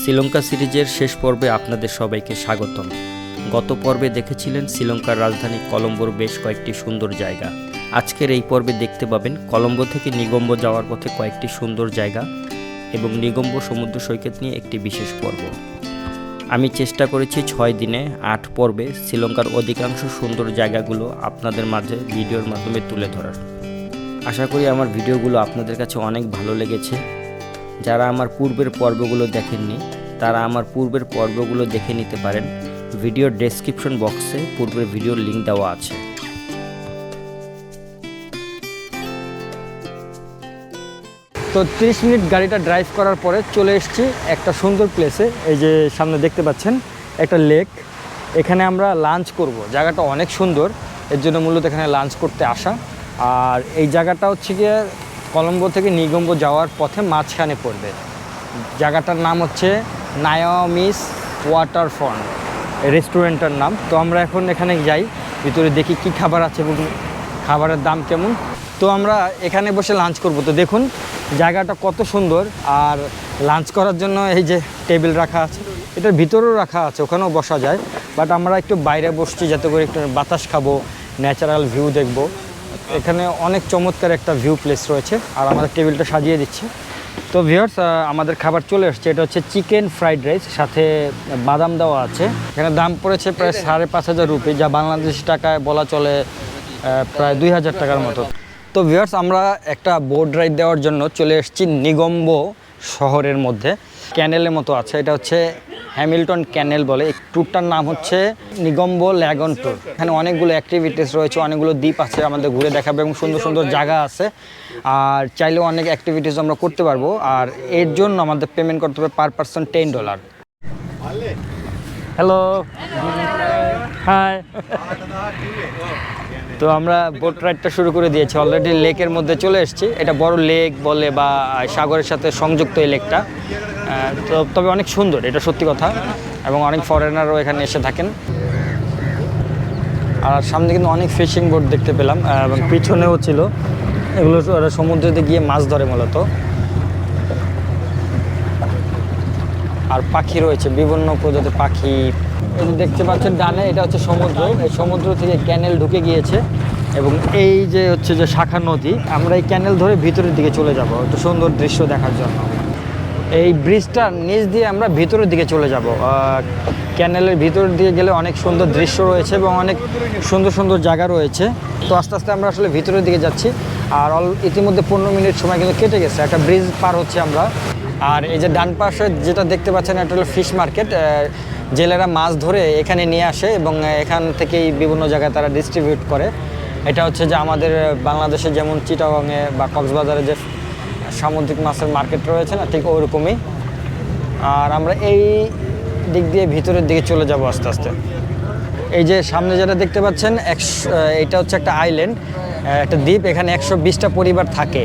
শ্রীলঙ্কা সিরিজের শেষ পর্বে আপনাদের সবাইকে স্বাগতম। গত পর্বে দেখেছিলেন শ্রীলঙ্কার রাজধানী কলম্বোর বেশ কয়েকটি সুন্দর জায়গা। আজকের এই পর্বে দেখতে পাবেন কলম্বো থেকে নিগম্ব যাওয়ার পথে কয়েকটি সুন্দর জায়গা এবং নিগম্ব সমুদ্র সৈকত নিয়ে একটি বিশেষ পর্ব। আমি চেষ্টা করেছি ছয় দিনে আট পর্বে শ্রীলঙ্কার অধিকাংশ সুন্দর জায়গাগুলো আপনাদের মাঝে ভিডিওর মাধ্যমে তুলে ধরার। আশা করি আমার ভিডিওগুলো আপনাদের কাছে অনেক ভালো লেগেছে। যারা আমার পূর্বের পর্বগুলো দেখেননি, তারা আমার পূর্বের পর্বগুলো দেখে নিতে পারেন। ভিডিওর ডেসক্রিপশন বক্সে পূর্বের ভিডিওর লিঙ্ক দেওয়া আছে। তো 30 মিনিট গাড়িটা ড্রাইভ করার পরে চলে এসেছি একটা সুন্দর প্লেসে এই যে সামনে দেখতে পাচ্ছেন, একটা লেক এখানে আমরা লাঞ্চ করব। জায়গাটা অনেক সুন্দর। এর জন্য মূলত এখানে লাঞ্চ করতে আসা। আর এই জায়গাটা হচ্ছে গিয়ে কলম্বো থেকে নিগম্ব যাওয়ার পথে মাঝখানে পড়বে। জায়গাটার নাম হচ্ছে নায়ামিস ওয়াটার ফ্রন্ট রেস্টুরেন্টের নাম। তো আমরা এখন এখানে যাই, ভিতরে দেখি কি খাবার আছে এবং খাবারের দাম কেমন। তো আমরা এখানে বসে লাঞ্চ করব। তো দেখুন, জায়গাটা কত সুন্দর। আর লাঞ্চ করার জন্য এই যে টেবিল রাখা আছে, এটার ভিতরেও রাখা আছে, ওখানেও বসা যায়। বাট আমরা একটু বাইরে বসছি যাতে করে একটু বাতাস খাব ন্যাচারাল ভিউ দেখব। এখানে অনেক চমৎকার একটা ভিউ প্লেস রয়েছে। আর আমাদের টেবিলটা সাজিয়ে দিচ্ছে। তো ভিউয়ার্স আমাদের খাবার চলে এসছে এটা হচ্ছে চিকেন ফ্রাইড রাইস সাথে বাদাম দেওয়া আছে। এখানে দাম পড়েছে প্রায় সাড়ে পাঁচ হাজার রুপি, যা বাংলাদেশি টাকায় বলা চলে প্রায় দুই হাজার টাকার মতো। তো ভিউয়ার্স আমরা একটা বোট রাইড দেওয়ার জন্য চলে এসেছি নিগম্ব শহরের মধ্যে। ক্যানেলের মতো আছে। এটা হচ্ছে হ্যামিল্টন ক্যানেল বলে। এই ট্যুরটার নাম হচ্ছে নিগম্ব ল্যাগন ট্যুর এখানে অনেকগুলো অ্যাক্টিভিটিস রয়েছে, অনেকগুলো দ্বীপ আছে আমাদের ঘুরে দেখাবে এবং সুন্দর সুন্দর জায়গা আছে। আর চাইলেও অনেক অ্যাক্টিভিটিস আমরা করতে পারব। আর এর জন্য আমাদের পেমেন্ট করতে হবে per person ten dollar hello hi তো আমরা বোট রাইডটা শুরু করে দিয়েছি। অলরেডি লেকের মধ্যে চলে এসেছি। এটা বড় লেক বলে বা সাগরের সাথে সংযুক্ত এই লেকটা তো তবে অনেক সুন্দর, এটা সত্যি কথা। এবং অনেক ফরেনারও এখানে এসে থাকেন। আর সামনে কিন্তু অনেক ফিশিং বোট দেখতে পেলাম এবং পিছনেও ছিল। এগুলো সমুদ্রেতে গিয়ে মাছ ধরে মূলত। আর পাখি রয়েছে, বিভিন্ন প্রজাতির পাখি। দেখতে পাচ্ছেন ডানে, এটা হচ্ছে সমুদ্র। এই সমুদ্র থেকে ক্যানেল ঢুকে গিয়েছে। এবং এই যে হচ্ছে যে শাখা নদী, আমরা এই ক্যানেল ধরে ভিতরের দিকে চলে যাব। একটু সুন্দর দৃশ্য দেখার জন্য। এই ব্রিজটার নিচ দিয়ে আমরা ভিতরের দিকে চলে যাব। ক্যানেলের ভিতর দিয়ে গেলে অনেক সুন্দর দৃশ্য রয়েছে এবং অনেক সুন্দর সুন্দর জায়গা রয়েছে। তো আস্তে আস্তে আমরা আসলে ভিতরের দিকে যাচ্ছি। আর অল ইতিমধ্যে পনেরো মিনিট সময় কিন্তু কেটে গেছে। একটা ব্রিজ পার হচ্ছে আমরা। আর এই যে ডান পাশে যেটা দেখতে পাচ্ছেন, এটা হলো ফিশ মার্কেট। জেলেরা মাছ ধরে এখানে নিয়ে আসে এবং এখান থেকেই বিভিন্ন জায়গায় তারা ডিস্ট্রিবিউট করে। এটা হচ্ছে যে আমাদের বাংলাদেশে যেমন চিটাগংয়ে বা কক্সবাজারে যে সামুদ্রিক মাছের মার্কেট রয়েছে না, ঠিক ওরকমই। আর আমরা এই দিক দিয়ে ভিতরের দিকে চলে যাব আস্তে আস্তে। এই যে সামনে যেটা দেখতে পাচ্ছেন, একশো এটা হচ্ছে একটা আইল্যান্ড একটা দ্বীপ, এখানে একশো বিশটা পরিবার থাকে।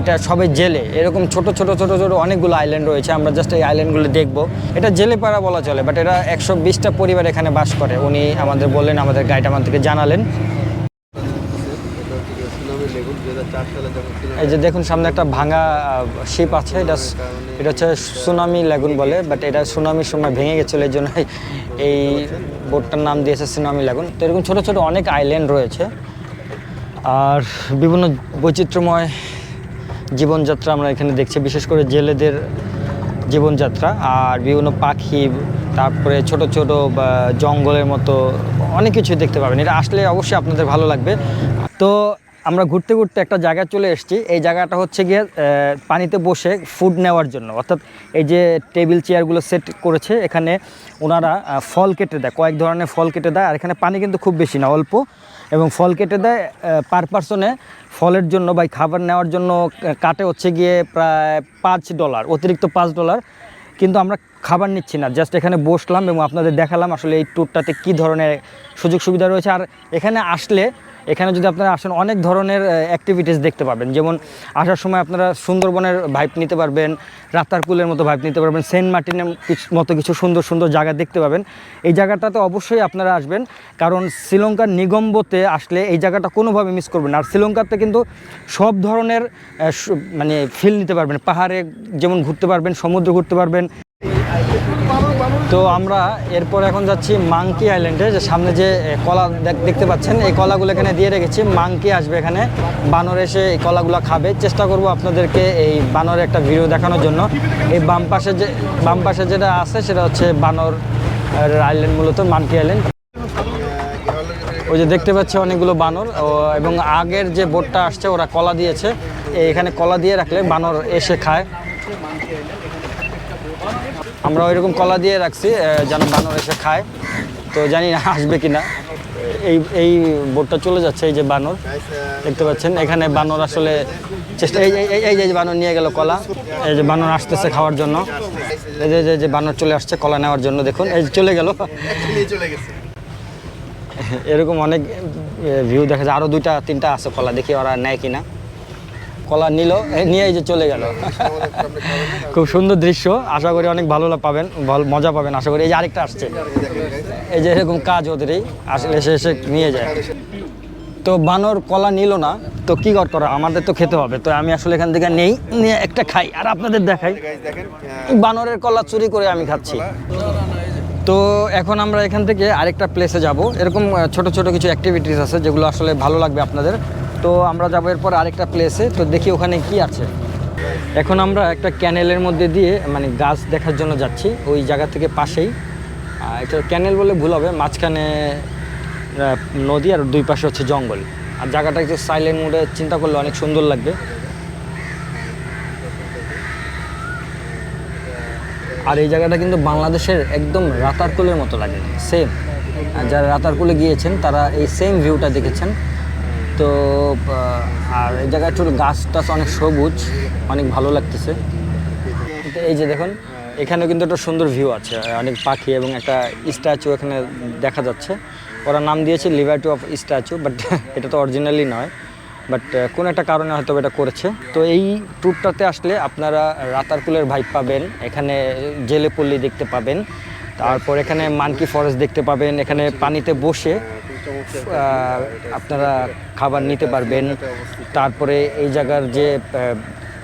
এটা সবাই জেলে। এরকম ছোট ছোট ছোট ছোট অনেকগুলো আইল্যান্ড রয়েছে, আমরা জাস্ট এই আইল্যান্ডগুলো দেখব। এটা জেলে পাড়া বলা চলে বাট এটা একশো বিশটা পরিবার এখানে বাস করে। উনি আমাদের বললেন, আমাদের গাইড আমাদেরকে জানালেন। এই যে দেখুন, সামনে একটা ভাঙা শিপ আছে। এটা এটা হচ্ছে সুনামি লেগুন বলে বাট এটা সুনামির সময় ভেঙে গেছিল, এই জন্য এই বোটটার নাম দিয়েছে সুনামি লেগুন তো এরকম ছোটো ছোটো অনেক আইল্যান্ড রয়েছে। আর বিভিন্ন বৈচিত্র্যময় জীবনযাত্রা আমরা এখানে দেখছি, বিশেষ করে জেলেদের জীবনযাত্রা আর বিভিন্ন পাখি, তারপরে ছোট ছোট জঙ্গলের মতো, অনেক কিছু দেখতে পাবেন। এটা আসলে অবশ্যই আপনাদের ভালো লাগবে। তো আমরা ঘুরতে ঘুরতে একটা জায়গায় চলে এসেছি। এই জায়গাটা হচ্ছে গিয়ে পানিতে বসে ফুড নেওয়ার জন্য। অর্থাৎ এই যে টেবিল চেয়ারগুলো সেট করেছে, এখানে ওনারা ফল কেটে দেয়, কয়েক ধরনের ফল কেটে দেয়, আর এখানে পানি কিন্তু খুব বেশি না, অল্প। এবং ফল কেটে দেয় পার পার্সনে ফলের জন্য বা খাবার নেওয়ার জন্য কাটে হচ্ছে গিয়ে প্রায় পাঁচ ডলার অতিরিক্ত পাঁচ ডলার কিন্তু আমরা খাবার নিচ্ছি না জাস্ট এখানে বসলাম এবং আপনাদের দেখালাম আসলে এই ট্যুরটাতে কী ধরনের সুযোগ সুবিধা রয়েছে। আর এখানে আসলে এখানে যদি আপনারা আসেন, অনেক ধরনের অ্যাক্টিভিটিস দেখতে পাবেন যেমন আসার সময় আপনারা সুন্দরবনের ভাইব নিতে পারবেন রাতারকুলের মতো ভাইব নিতে পারবেন, সেন্ট মার্টিনের মতো কিছু সুন্দর সুন্দর জায়গা দেখতে পাবেন। এই জায়গাটাতে অবশ্যই আপনারা আসবেন, কারণ শ্রীলঙ্কার নিগম্বতে আসলে এই জায়গাটা কোনোভাবে মিস করবেন। আর শ্রীলঙ্কাতে কিন্তু সব ধরনের মানে ফিল নিতে পারবেন। পাহাড়ে যেমন ঘুরতে পারবেন, সমুদ্র ঘুরতে পারবেন। তো আমরা এরপর এখন যাচ্ছি মাংকি আইল্যান্ডে, যে সামনে যে কলা দেখ- দেখতে পাচ্ছেন, এই কলাগুলো এখানে দিয়ে রেখেছি, মাংকি আসবে এখানে, বানর এসে এই কলাগুলো খাবে। চেষ্টা করব আপনাদেরকে এই বানরের একটা ভিডিও দেখানোর জন্য। এই বাম পাশে যে, বাম পাশে যেটা আছে, সেটা হচ্ছে বানর আইল্যান্ড মূলত, মাংকি আইল্যান্ড। ওই যে দেখতে পাচ্ছি অনেকগুলো বানর এবং আগের যে বোটটা আসছে, ওরা কলা দিয়েছে। এখানে কলা দিয়ে রাখলে বানর এসে খায়। আমরা ওইরকম কলা দিয়ে রাখছি যেন বানর এসে খায়। তো জানি না আসবে কিনা। এই এই বোটটা চলে যাচ্ছে এই যে বানর। দেখতে পাচ্ছেন এখানে বানর আসলে চেষ্টা এই এই- যে বানর নিয়ে গেল কলা এই যে বানর আসতেছে খাওয়ার জন্য। এই যে- যে বানর চলে আসছে কলা নেওয়ার জন্য দেখুন এই যে চলে গেল। এরকম অনেক ভিউ দেখা যায়। আরও দুইটা তিনটা আছে কলা দেখি ওরা নেয় কিনা। কলা নিল নিয়ে এই যে চলে গেল। খুব সুন্দর দৃশ্য, আশা করি অনেক ভালো পাবেন মজা পাবেন, আশা করি এই যে আরেকটা আসছে। এই যে এরকম কাজ ওদেরই আসলে এসে এসে নিয়ে যায়। তো বানর কলা নিল না, তো কি কর করা? আমাদের তো খেতে হবে, তো আমি আসলে এখান থেকে নেই, নিয়ে একটা খাই, আর আপনাদের দেখাই। বানরের কলা চুরি করে আমি খাচ্ছি। তো এখন আমরা এখান থেকে আরেকটা প্লেসে যাব। এরকম ছোট ছোট কিছু অ্যাক্টিভিটিস আছে যেগুলো আসলে ভালো লাগবে আপনাদের। তো আমরা যাব এরপর আরেকটা প্লেসে তো দেখি ওখানে কি আছে। এখন আমরা একটা ক্যানেলের মধ্যে দিয়ে মানে গাছ দেখার জন্য যাচ্ছি। ওই জায়গা থেকে পাশেই। এটা ক্যানেল বলে ভুল হবে। মাঝখানে নদী আর দুই পাশে হচ্ছে জঙ্গল। আর জায়গাটা একটু সাইলেন্ট মুডে চিন্তা করলে অনেক সুন্দর লাগবে। আর এই জায়গাটা কিন্তু বাংলাদেশের একদম রাতারকুলের মতো লাগে। সেম যারা রাতারকুলে গিয়েছেন, তারা এই সেম ভিউটা দেখেছেন। তো আর এই জায়গায় একটু গাছ টাছ অনেক সবুজ, অনেক ভালো লাগতেছে। এই যে দেখুন, এখানেও কিন্তু একটা সুন্দর ভিউ আছে, অনেক পাখি এবং একটা স্ট্যাচু এখানে দেখা যাচ্ছে। ওরা নাম দিয়েছে লিবার্টি অফ স্ট্যাচু বাট এটা তো অরিজিনালি নয়। বাট কোন একটা কারণে হয়তো এটা করেছে। তো এই ট্যুরটাতে আসলে আপনারা রাতারকুলের ভাইব পাবেন, এখানে জেলেপল্লি দেখতে পাবেন, তারপর এখানে মানকি ফরেস্ট দেখতে পাবেন, এখানে পানিতে বসে আপনারা খাবার নিতে পারবেন। তারপরে এই জায়গার যে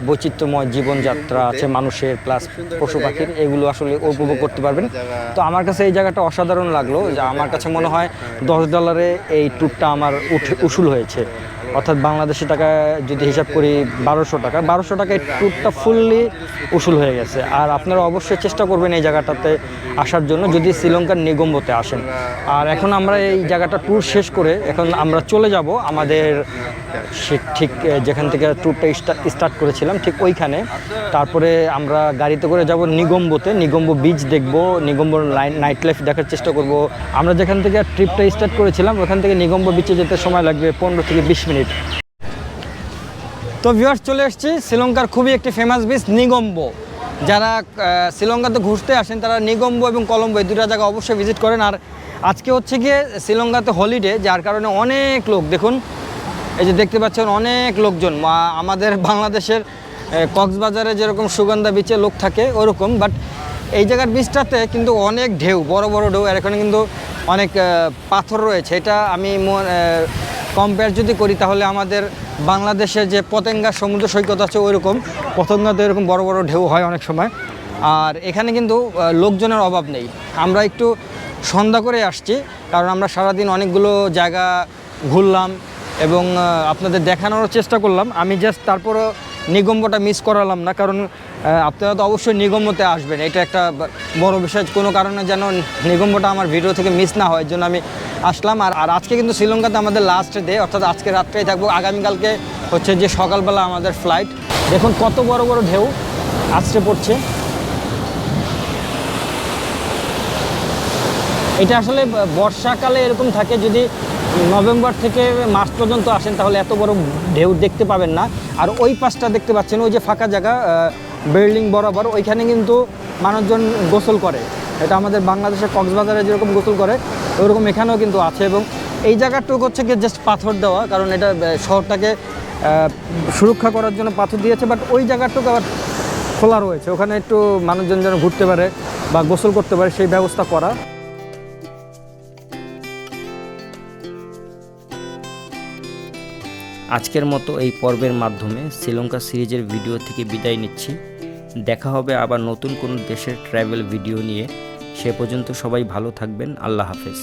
বৈচিত্র্যময় জীবনযাত্রা আছে মানুষের প্লাস পশু পাখির এগুলো আসলে উপভোগ করতে পারবেন। তো আমার কাছে এই জায়গাটা অসাধারণ লাগল যে আমার কাছে মনে হয় দশ ডলারে এই ট্যুরটা আমার উঠে উসুল হয়েছে। অর্থাৎ বাংলাদেশি টাকা যদি হিসাব করি বারোশো টাকা, বারোশো টাকায় ট্যুরটা ফুললি উসুল হয়ে গেছে। আর আপনারা অবশ্যই চেষ্টা করবেন এই জায়গাটাতে আসার জন্য, যদি শ্রীলঙ্কার নিগম্বতে আসেন। আর এখন আমরা এই জায়গাটা ট্যুর শেষ করে এখন আমরা চলে যাব আমাদের ঠিক যেখান থেকে ট্যুরটা স্টার্ট করেছিলাম, ঠিক ওইখানে। তারপরে আমরা গাড়িতে করে যাব নিগম্বতে। নিগম্ব বিচ দেখব, নিগম্ব নাইট লাইফ দেখার চেষ্টা করব। আমরা যেখান থেকে ট্রিপটা স্টার্ট করেছিলাম, ওখান থেকে নিগম্ব বিচে যেতে সময় লাগবে পনেরো থেকে বিশ মিনিট। তো ভিউয়ার্স চলে এসেছি শ্রীলঙ্কার খুবই একটি ফেমাস বিচ নিগম্ব। যারা শ্রীলঙ্কাতে ঘুরতে আসেন, তারা নিগম্ব এবং কলম্বো, এই দুটা জায়গা অবশ্যই ভিজিট করেন। আর আজকে হচ্ছে গিয়ে শ্রীলঙ্কাতে হলিডে যার কারণে অনেক লোক, দেখুন, এই যে দেখতে পাচ্ছেন অনেক লোকজন। আমাদের বাংলাদেশের কক্সবাজারে যেরকম সুগন্ধা বিচে লোক থাকে, ওরকম। বাট এই জায়গার বিচটাতে কিন্তু অনেক ঢেউ, বড় বড় ঢেউ। আর এখানে কিন্তু অনেক পাথর রয়েছে। এটা আমি কম্পেয়ার যদি করি, তাহলে আমাদের বাংলাদেশে যে পতেঙ্গা সমুদ্র সৈকত আছে ওইরকম। পতেঙ্গাতে এরকম বড় বড় ঢেউ হয় অনেক সময়। আর এখানে কিন্তু লোকজনের অভাব নেই। আমরা একটু সন্ধ্যা করে আসছি, কারণ আমরা সারাদিন অনেকগুলো জায়গা ঘুরলাম। এবং আপনাদের দেখানোর চেষ্টা করলাম। আমি জাস্ট তারপরও নিগম্বটা মিস করালাম না, কারণ আপনারা তো অবশ্যই নিগম্বতে আসবেন। এটা একটা বড় বিষয়। কোনো কারণে যেন নিগম্বটা আমার ভিডিও থেকে মিস না হয় জন্য আমি আসলাম। আর আর আজকে কিন্তু শ্রীলঙ্কাতে আমাদের লাস্ট ডে অর্থাৎ আজকে রাত্রেই থাকব। আগামীকালকে হচ্ছে যে সকালবেলা আমাদের ফ্লাইট দেখুন কত বড় বড় ঢেউ আছড়ে পড়ছে। এটা আসলে বর্ষাকালে এরকম থাকে যদি নভেম্বর থেকে মার্চ পর্যন্ত আসেন, তাহলে এত বড় ঢেউ দেখতে পাবেন না। আর ওই পাশটা দেখতে পাচ্ছেন, ওই যে ফাঁকা জায়গা বিল্ডিং বরাবর, ওইখানে কিন্তু মানুষজন গোসল করে। এটা আমাদের বাংলাদেশের কক্সবাজারে যেরকম গোসল করে, ওরকম এখানেও কিন্তু আছে এবং এই জায়গাটুকু হচ্ছে গিয়ে জাস্ট পাথর দেওয়া, কারণ এটা শহরটাকে সুরক্ষা করার জন্য পাথর দিয়েছে বাট ওই জায়গাটুকু আবার খোলা রয়েছে। ওখানে একটু মানুষজন যেন ঘুরতে পারে বা গোসল করতে পারে, সেই ব্যবস্থা করা। আজকের মতো এই পর্বের মাধ্যমে শ্রীলঙ্কা সিরিজের ভিডিও থেকে বিদায় নিচ্ছি। দেখা হবে আবার নতুন কোনো দেশের ট্রাভেল ভিডিও নিয়ে। সে পর্যন্ত সবাই ভালো থাকবেন। আল্লাহ হাফেজ।